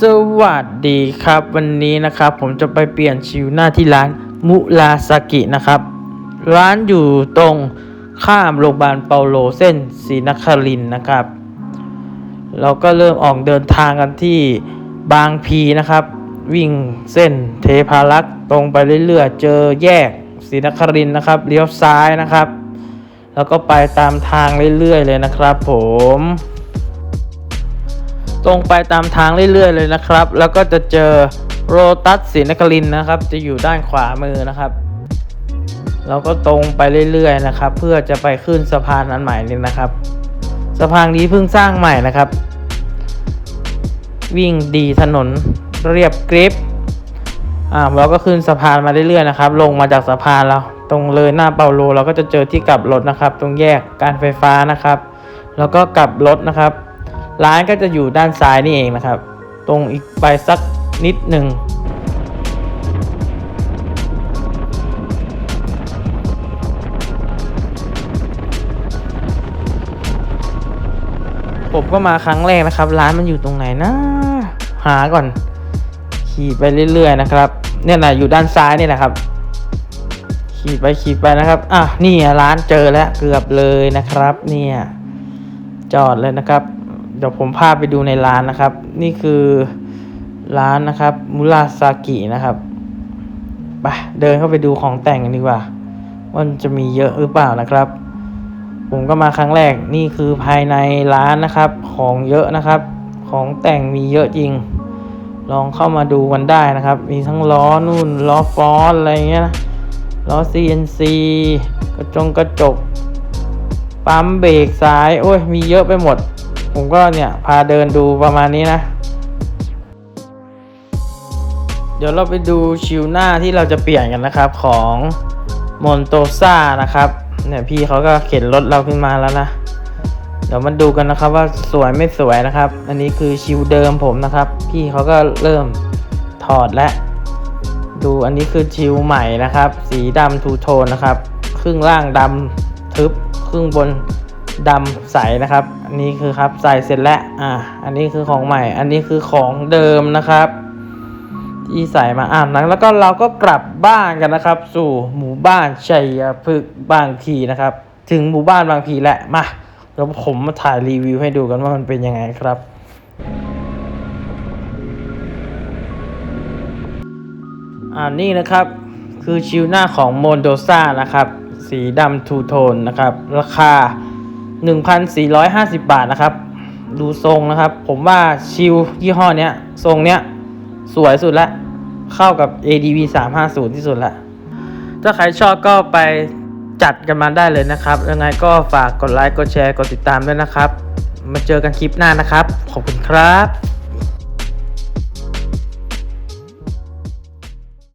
สวัสดีครับวันนี้นะครับผมจะไปเปลี่ยนชิวหน้าที่ร้านมุราซากินะครับ ร้านอยู่ตรงข้ามโรงพยาบาลเปาโลเส้นศรีนครินนะครับ เราก็เริ่มออกเดินทางกันที่บางพีนะครับ วิ่งเส้นเทพารักษ์ตรงไปเรื่อยๆ เจอแยกศรีนครินนะครับเลี้ยวซ้ายนะครับ แล้วก็ไปตามทางเรื่อยๆเลยนะครับ ผม ตรงไปตามทางเรื่อยๆเลยนะครับ แล้วก็จะเจอโรตัสศรีนครินนะครับ จะอยู่ด้านขวามือนะครับเราก็ตรงไปเรื่อยๆนะครับ เพื่อจะไปขึ้นสะพานอันใหม่นี้นะครับ สะพานนี้เพิ่งสร้างใหม่นะครับ วิ่งดีถนนเรียบกริบอ่าเราก็ขึ้นสะพานมาเรื่อยๆนะครับ ลงมาจากสะพานแล้วตรงเลยหน้าเปาโลเราก็จะเจอที่กลับรถนะครับ ตรงแยกการไฟฟ้านะครับ แล้วก็กลับรถนะครับ ร้านก็จะอยู่ด้านซ้ายนี่เองนะครับ ตรงอีกไปสักนิดหนึ่งผมก็มาครั้งแรกนะครับ ร้านมันอยู่ตรงไหนนะ หาก่อน ขี่ไปเรื่อย ๆ นะครับ เนี่ยนะอยู่ด้านซ้ายนี่แหละครับ ขี่ไปขี่ไปนะครับอะนี่อะร้านเจอแล้วเกือบเลยนะครับ เนี่ยจอดเลยนะครับ ดี๋ยวผมพาไปดูในร้านนะครับ นี่คือร้านนะครับมุราซากินะครับไปเดินเข้าไปดูของแต่งกันดีกว่าว่ามันจะมีเยอะหรือเปล่านะครับ ผมก็มาครั้งแรกนี่คือภายในร้านนะครับ ของเยอะนะครับ ของแต่งมีเยอะจริง ลองเข้ามาดูกันได้นะครับ มีทั้งล้อนู่นล้อฟอนอะไรเงี้ยนะล้อ CNC กระจงกระจกปั๊มเบรกซ้าย โอ้ยมีเยอะไปหมด ผมก็เนี่ยพาเดินดูประมาณนี้นะ เดี๋ยวเราไปดูชิวหน้าที่เราจะเปลี่ยนกันนะครับของมอนโตซ่านะครับเนี่ยพี่เขาก็เข็นรถเราขึ้นมาแล้วนะ เดี๋ยวมาดูกันนะครับว่าสวยไม่สวยนะครับ อันนี้คือชิวเดิมผมนะครับ พี่เขาก็เริ่มถอดแล้วดูอันนี้คือชิวใหม่นะครับ สีดำทูโทนนะครับ ครึ่งล่างดำทึบครึ่งบนดำใสนะครับ นนี้คือครับใส่เสร็จแล้วอะอันนี้คือของใหม่ อันนี้คือของเดิมนะครับ ที่ใส่มาอ่านนั้นแล้วก็เราก็กลับบ้านกันนะครับ สู่หมู่บ้านชัยพฤกษ์บางพีนะครับ ถึงหมู่บ้านบางพีแล้วมาเดี๋ยวผมมาถ่ายรีวิวให้ดูกันว่ามันเป็นยังไงครับอ่านี่นะครับคือชิวหน้าของโมนโดซ่านะครับ สีดำทูโทนนะครับ ราคา 1,450 บาทนะครับ ดูทรงนะครับ ผมว่าชิลยี่ห้อเนี้ย ทรงเนี้ย สวยสุดละ เข้ากับ ADV 350 ที่สุดละ ถ้าใครชอบก็ไปจัดกันมาได้เลยนะครับ ยังไงก็ฝากกดไลค์ กดแชร์ กดติดตามด้วยนะครับ มาเจอกันคลิปหน้านะครับ ขอบคุณครับ